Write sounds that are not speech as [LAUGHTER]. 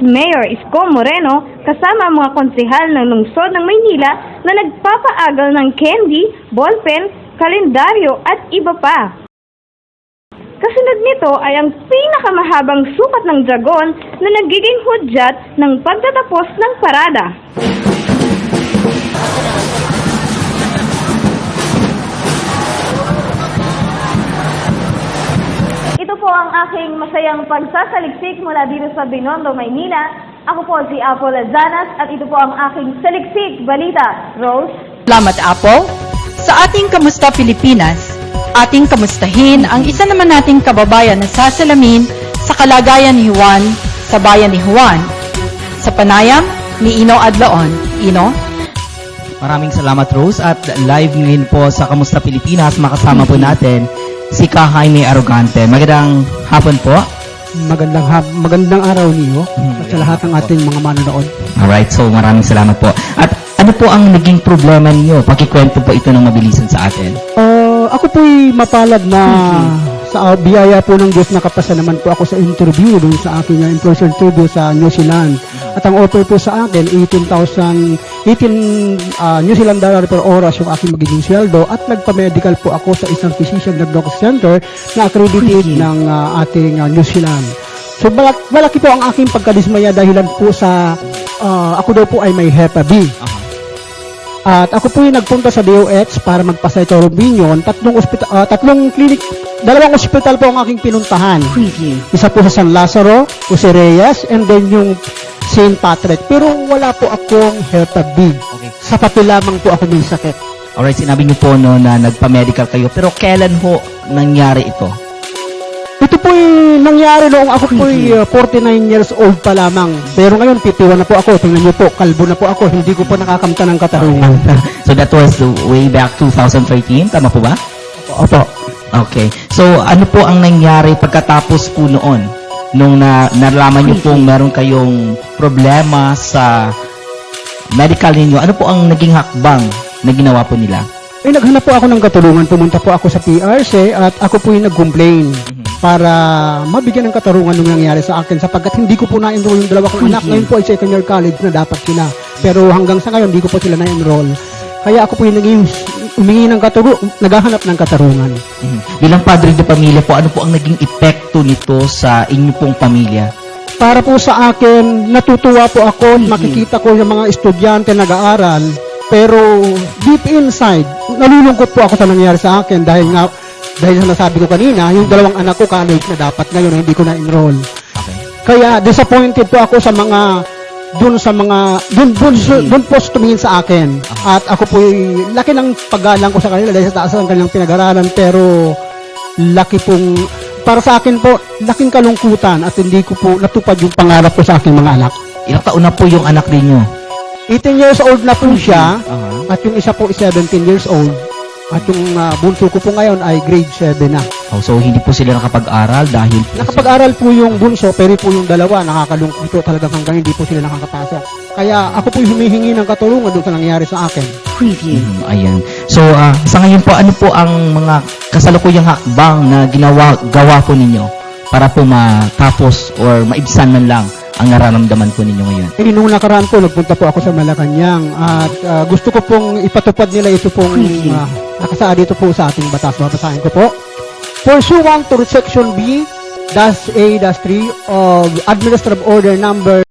Mayor Isko Moreno kasama ang mga konsehal ng lungsod ng Maynila na nagpapaagal ng candy, ballpen, kalendaryo at iba pa. Kasunod nito ay ang pinakamahabang sukat ng dragon na nagiging hudyat ng pagtatapos ng parada. Ang aking masayang pagsasaliksik mula dito sa Binondo, Maynila. Ako po si Apple Lazanas at ito po ang aking saliksik balita. Rose? Salamat, Apple. Sa ating Kamusta Pilipinas, ating kamustahin ang isa naman nating kababayan na sasalamin sa kalagayan ni Juan sa bayan ni Juan. Sa panayam ni Ino Adlaon. Ino? Maraming salamat Rose at live ngayon po sa Kamusta Pilipinas makasama po natin si Ka Jaime Arrogante. Magandang hapon po. Magandang hap- magandang araw niyo at sa lahat ng ating mga manonood. Alright, so maraming salamat po. At ano po ang naging problema niyo? Pakikwento po ito ng mabilisan sa atin. Uh, ako po'y mapalad na sa uh, biyaya po ng Diyos nakapasa naman po ako sa interview dun sa aking uh, in-person interview sa New Zealand. At ang offer po sa akin 18,000 18 uh, New Zealand dollar per oras yung aking magiging sweldo at nagpa-medical po ako sa isang physician diagnostic center na accredited ng uh, ating uh, New Zealand. So malak- malaki po ang aking pagkadismaya dahilan po sa uh, ako daw po ay may Hepa B. At ako po yung nagpunta sa DOH para magpa-cytol opinion. Tatlong, ospital, ah, tatlong clinic, dalawang ospital po ang aking pinuntahan. Isa po sa San Lazaro, Jose Reyes, and then yung St. Patrick. Pero wala po akong Hepa B. Okay. Sa papel lamang po ako may sakit. Alright, sinabi niyo po no, na nagpa-medical kayo. Pero kailan ho nangyari ito? Ito po nangyari noong ako po 49 years old pa lamang. Pero ngayon, 51 na po ako. Tingnan niyo po, kalbo na po ako. Hindi ko po nakakamta ng katarungan. [LAUGHS] so that was way back 2013, tama po ba? Opo. Okay. So, ano po ang nangyari pagkatapos po noon? Nung na, nalaman niyo pong meron kayong problema sa medical ninyo, ano po ang naging hakbang na ginawa po nila? Eh, naghanap po ako ng katulungan. Pumunta po ako sa PRC at ako po yung nag-complain para mabigyan ng katarungan nung nangyari sa akin sapagkat hindi ko po na-enroll yung dalawa kong anak. Ngayon po ay second year college na dapat sila. Pero hanggang sa ngayon, hindi ko po sila na-enroll. Kaya ako po yung naging umingi ng katarungan, naghahanap ng katarungan. Mhm. Bilang padre de pamilya po, ano po ang naging epekto nito sa inyo pong pamilya? Para po sa akin, natutuwa po ako at makikita ko yung mga estudyante nag-aaral. Pero deep inside, nalulungkot po ako sa nangyari sa akin dahil nga, dahil sa nasabi ko kanina, yung dalawang anak ko college na dapat ngayon hindi ko na-enroll. Okay. Kaya disappointed po ako sa mga dun sa mga dun dun, dun po tumingin sa akin. At ako po laki ng paggalang ko sa kanila dahil sa taas ng kanilang pinag-aralan pero laki pong para sa akin po laking kalungkutan at hindi ko po natupad yung pangarap ko sa aking mga anak. Ilang taon na po yung anak ninyo? 18 years old na po siya Aha. at yung isa po is 17 years old at yung ah, bunso ko po ngayon ay grade 7 na. Oh, so, hindi po sila nakapag-aral dahil po Nakapag-aral po yung bunso, pero po yung dalawa, nakakalungkot po talaga hanggang hindi po sila nakakapasok. Kaya ako po yung humihingi ng katulungan doon sa nangyari sa akin. Mhm, ayan. So, ah, sa ngayon po, ano po ang mga kasalukuyang hakbang na ginawa gawa po ninyo para po matapos or maibsan man lang ang nararamdaman po ninyo ngayon? Eh, nung nakaraan po, nagpunta po ako sa Malacanang at ah, gusto ko pong ipatupad nila ito pong uh, nakasaad dito po sa ating batas. Babasahin ko po. Pursuant to Section B, dash A, dash 3 of Administrative Order Number